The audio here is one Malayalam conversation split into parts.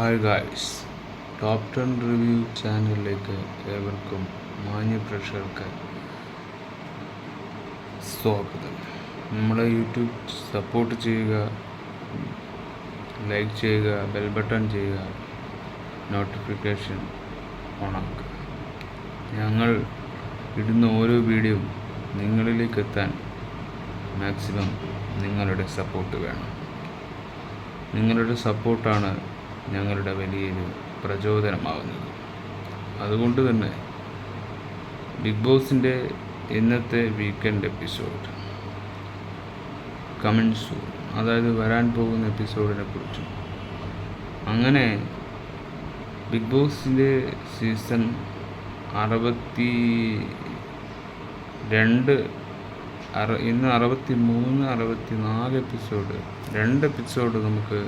Hi guys top ten review ചാനലിലേക്ക് ഏവർക്കും മാന്യ പ്രേക്ഷകർക്ക് സ്വാഗതം. നമ്മളെ യൂട്യൂബ് സപ്പോർട്ട് ചെയ്യുക ലൈക്ക് ചെയ്യുക ബെൽ ബട്ടൺ ചെയ്യുക നോട്ടിഫിക്കേഷൻ ഓണാക്കുക ഞങ്ങൾ ഇടുന്ന ഓരോ വീഡിയോയും നിങ്ങളിലേക്ക് എത്താൻ മാക്സിമം നിങ്ങളുടെ സപ്പോർട്ട് വേണം. നിങ്ങളുടെ സപ്പോർട്ടാണ് ഞങ്ങളുടെ വലിയൊരു പ്രചോദനമാകുന്നത് അതുകൊണ്ട് തന്നെ ബിഗ് ബോസിന്റെ ഇന്നത്തെ വീക്കെൻഡ് എപ്പിസോഡ് കമൻസു അതായത് വരാൻ പോകുന്ന എപ്പിസോഡിനെ കുറിച്ചും. അങ്ങനെ ബിഗ് ബോസിന്റെ സീസൺ അറുപത്തി രണ്ട് അറ ഇന്ന് അറുപത്തി മൂന്ന് അറുപത്തി നാല് എപ്പിസോഡ് രണ്ട് എപ്പിസോഡ് നമുക്ക്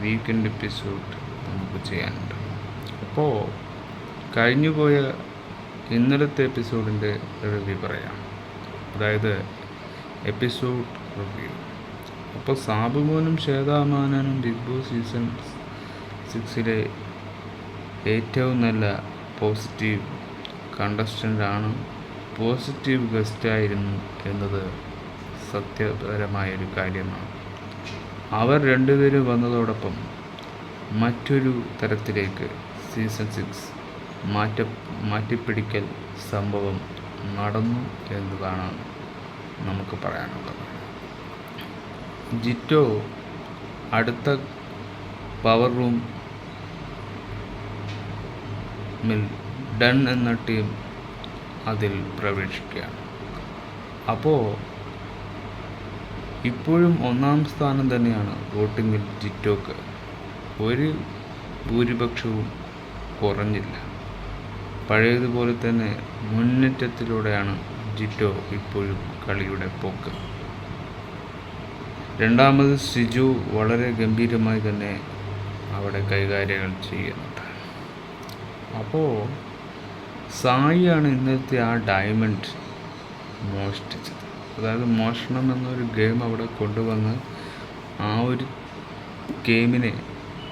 വീക്കെൻഡ് എപ്പിസോഡ് നമുക്ക് ചെയ്യാനുണ്ട്. അപ്പോൾ കഴിഞ്ഞുപോയ ഇന്നലത്തെ എപ്പിസോഡിന്റെ റിവ്യൂ പറയാം. അതായത് എപ്പിസോഡ് റിവ്യൂ അപ്പോൾ സാബുമോനും ശ്വേതാമാനനും ബിഗ് ബോസ് സീസൺ സിക്സിലെ ഏറ്റവും നല്ല പോസിറ്റീവ് കണ്ടസ്റ്റന്റാണ് പോസിറ്റീവ് ഗസ്റ്റായിരുന്നു എന്നത് സത്യപരമായൊരു കാര്യമാണ്. അവർ രണ്ടുപേരും വന്നതോടൊപ്പം മറ്റൊരു തരത്തിലേക്ക് സീസൺ സിക്സ് മാറ്റ മാറ്റിപ്പിടിക്കൽ സംഭവം നടന്നു എന്നതാണ് നമുക്ക് പറയാനുള്ളത്. ജിറ്റോ അടുത്ത പവർ റൂം മിൽ ഡൺ എന്ന ടീം അതിൽ പ്രവേശിക്കുകയാണ്. അപ്പോൾ ഇപ്പോഴും ഒന്നാം സ്ഥാനം തന്നെയാണ് വോട്ടിങ്ങിൽ ജിറ്റോക്ക് ഒരു ഭൂരിപക്ഷവും കുറഞ്ഞില്ല. പഴയതുപോലെ തന്നെ മുന്നേറ്റത്തിലൂടെയാണ് ജിറ്റോ ഇപ്പോഴും കളിയുടെ പോക്ക്. രണ്ടാമത് സിജു വളരെ ഗംഭീരമായി തന്നെ അവിടെ കൈകാര്യങ്ങൾ ചെയ്യുന്നുണ്ട്. അപ്പോൾ സായിയാണ് ഇന്നത്തെ ആ ഡയമണ്ട് മോഷ്ടിച്ചത്. അതായത് മോഷണം എന്നൊരു ഗെയിം അവിടെ കൊണ്ടുവന്ന് ആ ഒരു ഗെയിമിനെ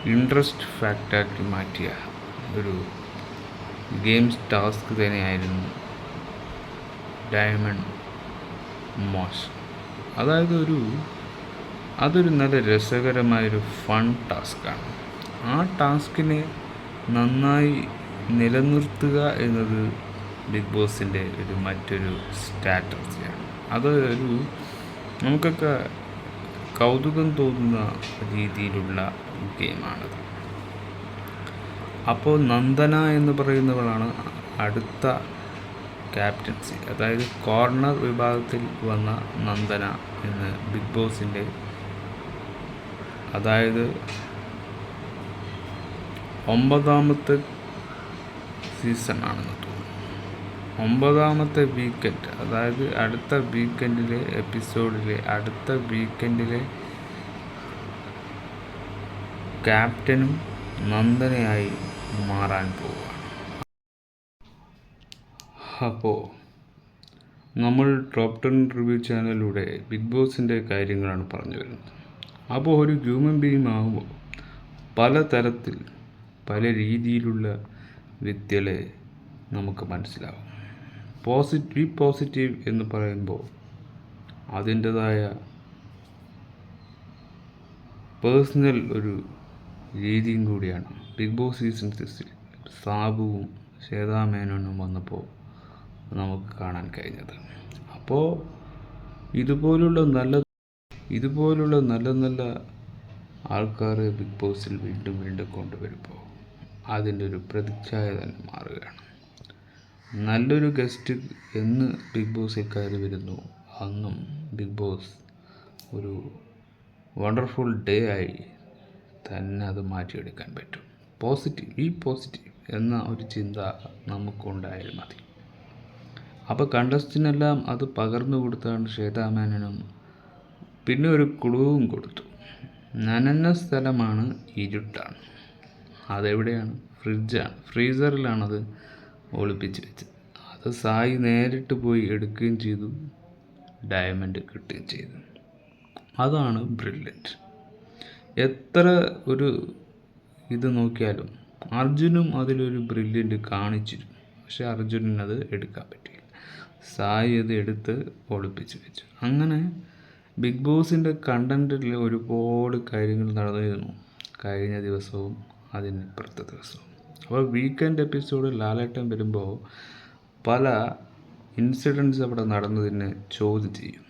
ഇൻട്രസ്റ്റ് ഫാക്റ്റാക്കി മാറ്റിയ ഒരു ഗെയിംസ് ടാസ്ക് തന്നെയായിരുന്നു ഡയമണ്ട് മോഷൻ അതായത് ഒരു അതൊരു നല്ല രസകരമായൊരു ഫൺ ടാസ്ക്കാണ് ആ ടാസ്കിനെ നന്നായി നിലനിർത്തുക എന്നത് ബിഗ് ബോസിന്റെ ഒരു മറ്റൊരു സ്ട്രാറ്റജിയാണ് അത് ഒരു നമുക്കൊക്കെ കൗതുകം തോന്നുന്ന രീതിയിലുള്ള ഗെയിമാണത് അപ്പോൾ നന്ദന എന്ന് പറയുന്നവളാണ് അടുത്ത ക്യാപ്റ്റൻസി. അതായത് കോർണർ വിഭാഗത്തിൽ വന്ന നന്ദന എന്ന് ബിഗ് ബോസിന്റെ അതായത് ഒമ്പതാമത്തെ സീസൺ ആണെന്ന് തോന്നുന്നു. ഒമ്പതാമത്തെ വീക്കെൻഡ് അതായത് അടുത്ത വീക്കെൻഡിലെ എപ്പിസോഡിലെ അടുത്ത വീക്കെൻഡിലെ ക്യാപ്റ്റനും നന്ദനയായി മാറാൻ പോവുകയാണ് അപ്പോൾ നമ്മൾ ടോപ്പ് ടെൻ റിവ്യൂ ചാനലിലൂടെ ബിഗ് ബോസിന്റെ കാര്യങ്ങളാണ് പറഞ്ഞു വരുന്നത്. അപ്പോൾ ഒരു ഹ്യൂമൻ ബീങ് ആകുമ്പോൾ പല തരത്തിൽ പല രീതിയിലുള്ള വിദ്യകളെ നമുക്ക് മനസ്സിലാവും. പോസിറ്റീവ് പോസിറ്റീവ് എന്ന് പറയുമ്പോൾ അതിന്റെതായ പേഴ്സണൽ ഒരു രീതിയും കൂടിയാണ്. ബിഗ് ബോസ് സീസൺ സിക്സിൽ സാബുവും ശ്വേതാമേനോനും വന്നപ്പോൾ നമുക്ക് കാണാൻ കഴിഞ്ഞത്. അപ്പോൾ ഇതുപോലുള്ള നല്ല ഇതുപോലുള്ള നല്ല നല്ല ആൾക്കാർ ബിഗ് ബോസിൽ വീണ്ടും വീണ്ടും കൊണ്ടുവരുമ്പോൾ അതിന്റെ ഒരു പ്രതിച്ഛായ തന്നെ മാറുകയാണ്. നല്ലൊരു ഗസ്റ്റ് എന്ന് ബിഗ് ബോസിൽ കയറി വരുന്നു. അന്നും ബിഗ് ബോസ് ഒരു വണ്ടർഫുൾ ഡേ ആയി തന്നെ അത് മാറ്റിയെടുക്കാൻ പറ്റും. പോസിറ്റീവ് ഈ പോസിറ്റീവ് എന്ന ഒരു ചിന്ത നമുക്കുണ്ടായാൽ മതി. അപ്പോൾ കണ്ടസ്റ്റിനെല്ലാം അത് പകർന്നു കൊടുത്താണ് ശ്വേതാമേനനും പിന്നെ ഒരു കുളുവും കൊടുത്തു. നനഞ്ഞ സ്ഥലമാണ് ഇരുട്ടാണ് അതെവിടെയാണ്? ഫ്രിഡ്ജാണ് ഫ്രീസറിലാണത്. ഒളിപ്പിച്ച് വെച്ച്. അത് സായി നേരിട്ട് പോയി എടുക്കുകയും ചെയ്തു. ഡയമണ്ട് കിട്ടുകയും ചെയ്തു. അതാണ് ബ്രില്യന്റ് എത്ര ഒരു ഇത് നോക്കിയാലും അർജുനും അതിലൊരു ബ്രില്യന്റ് കാണിച്ചിരുന്നു. പക്ഷെ അർജുനന് അത് എടുക്കാൻ പറ്റിയില്ല. സായി അത് എടുത്ത് ഒളിപ്പിച്ച് വെച്ചു. അങ്ങനെ ബിഗ് ബോസിന്റെ കണ്ടന്റിൽ ഒരുപാട് കാര്യങ്ങൾ നടന്നിരുന്നു. കഴിഞ്ഞ ദിവസവും അതിനിപ്പുറത്തെ ദിവസവും. അപ്പോൾ വീക്കെൻഡ് എപ്പിസോഡ് ലാലേട്ടൻ വരുമ്പോൾ പല ഇൻസിഡൻസ് അവിടെ നടന്നതിന് ചോദ്യം ചെയ്യും.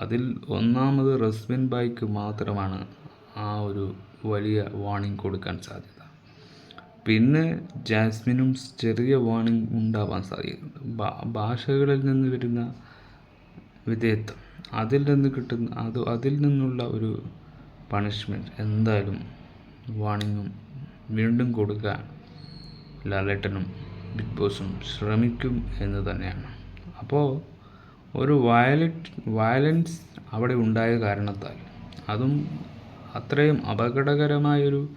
അതിൽ ഒന്നാമത് റസ്മിൻ ബായിക്ക് മാത്രമാണ് ആ ഒരു വലിയ വാണിംഗ് കൊടുക്കാൻ സാധ്യത. പിന്നെ ജാസ്മിനും ചെറിയ വാണിംഗ് ഉണ്ടാവാൻ സാധ്യതയുണ്ട്. ഭാഷകളിൽ നിന്ന് വരുന്ന വിധേയത്വം. അതിൽ നിന്ന് കിട്ടുന്ന അത് അതിൽ നിന്നുള്ള ഒരു പണിഷ്മെന്റ് എന്തായാലും വാണിങ്ങും വീണ്ടും കൊടുക്കാൻ ലാലേട്ടനും ബിഗ് ബോസും ശ്രമിക്കും എന്ന് തന്നെയാണ്. അപ്പോൾ ഒരു വയലറ്റ് വയലൻസ് അവിടെ ഉണ്ടായ കാരണത്താൽ അതും അത്രയും അപകടകരമായൊരു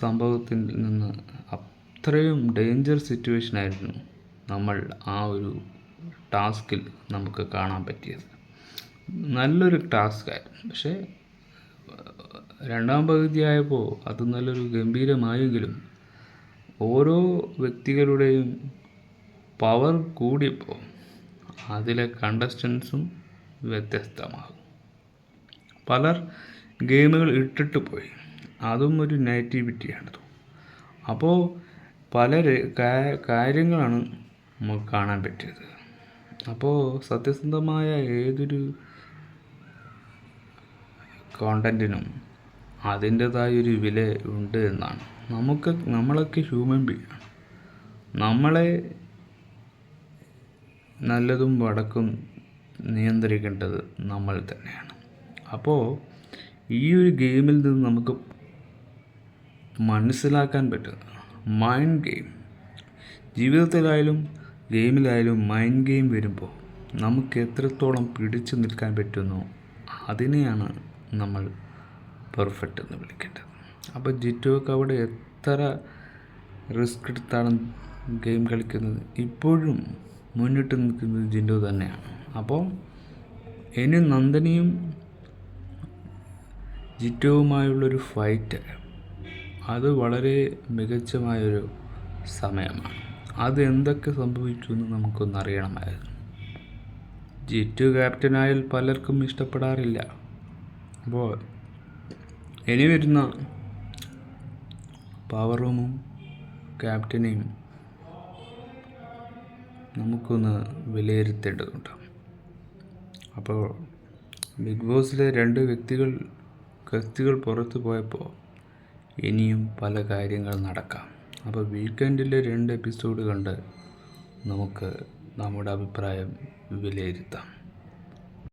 സംഭവത്തിൽ നിന്ന് അത്രയും ഡേഞ്ചർ സിറ്റുവേഷൻ ആയിരുന്നു നമ്മൾ ആ ഒരു ടാസ്കിൽ നമുക്ക് കാണാൻ പറ്റിയത്. നല്ലൊരു ടാസ്ക് ആയിരുന്നു പക്ഷേ രണ്ടാം പകുതിയായപ്പോൾ അത് നല്ലൊരു ഗംഭീരമായെങ്കിലും ഓരോ വ്യക്തികളുടെയും പവർ കൂടിയപ്പോൾ അതിലെ കണ്ടസ്റ്റൻസും വ്യത്യസ്തമാകും. പലർ ഗെയിമുകൾ ഇട്ടിട്ട് പോയി. അതും ഒരു നെഗറ്റിവിറ്റിയാണ് അപ്പോൾ പല കാര്യങ്ങളാണ് നമുക്ക് കാണാൻ പറ്റിയത്. അപ്പോൾ സത്യസന്ധമായ ഏതൊരു കോണ്ടന്റിനും അതിന്റെതായൊരു വില ഉണ്ട് എന്നാണ്. നമുക്ക് നമ്മളൊക്കെ ഹ്യൂമൻ ബീങ് ആണ്. നമ്മളെ നല്ലതും വടക്കും നിയന്ത്രിക്കേണ്ടത് നമ്മൾ തന്നെയാണ്. അപ്പോൾ ഈ ഒരു ഗെയിമിൽ നിന്ന് നമുക്ക് മനസ്സിലാക്കാൻ പറ്റുന്ന മൈൻഡ് ഗെയിം ജീവിതത്തിലായാലും ഗെയിമിലായാലും മൈൻഡ് ഗെയിം വരുമ്പോൾ നമുക്ക് എത്രത്തോളം പിടിച്ചു നിൽക്കാൻ പറ്റുന്നു അതിനെയാണ് നമ്മൾ പെർഫെക്റ്റ് എന്ന് വിളിക്കേണ്ടത് അപ്പോൾ ജിറ്റോക്ക് അവിടെ എത്ര റിസ്ക് എടുത്താണ് ഗെയിം കളിക്കുന്നത്? ഇപ്പോഴും മുന്നിട്ട് നിൽക്കുന്നത് ജിൻഡോ തന്നെയാണ്. അപ്പോൾ ഇനി നന്ദനിയും ജിറ്റോവുമായുള്ളൊരു ഫൈറ്റ് അത് വളരെ മികച്ചമായൊരു സമയമാണ്. അത് എന്തൊക്കെ സംഭവിച്ചു എന്ന് നമുക്കൊന്ന് അറിയണമായിരുന്നു. ജിറ്റു ക്യാപ്റ്റനായാൽ പലർക്കും ഇഷ്ടപ്പെടാറില്ല. അപ്പോൾ ഇനി വരുന്ന പവർ റൂമും ക്യാപ്റ്റനെയും നമുക്കൊന്ന് വിലയിരുത്തേണ്ടതുണ്ട് അപ്പോൾ ബിഗ് ബോസിലെ രണ്ട് വ്യക്തികൾ വ്യക്തികൾ പുറത്തു പോയപ്പോൾ ഇനിയും പല കാര്യങ്ങൾ നടക്കാം. അപ്പോൾ വീക്കെൻഡിലെ രണ്ട് എപ്പിസോഡ് കണ്ട് നമുക്ക് നമ്മുടെ അഭിപ്രായം വിലയിരുത്താം.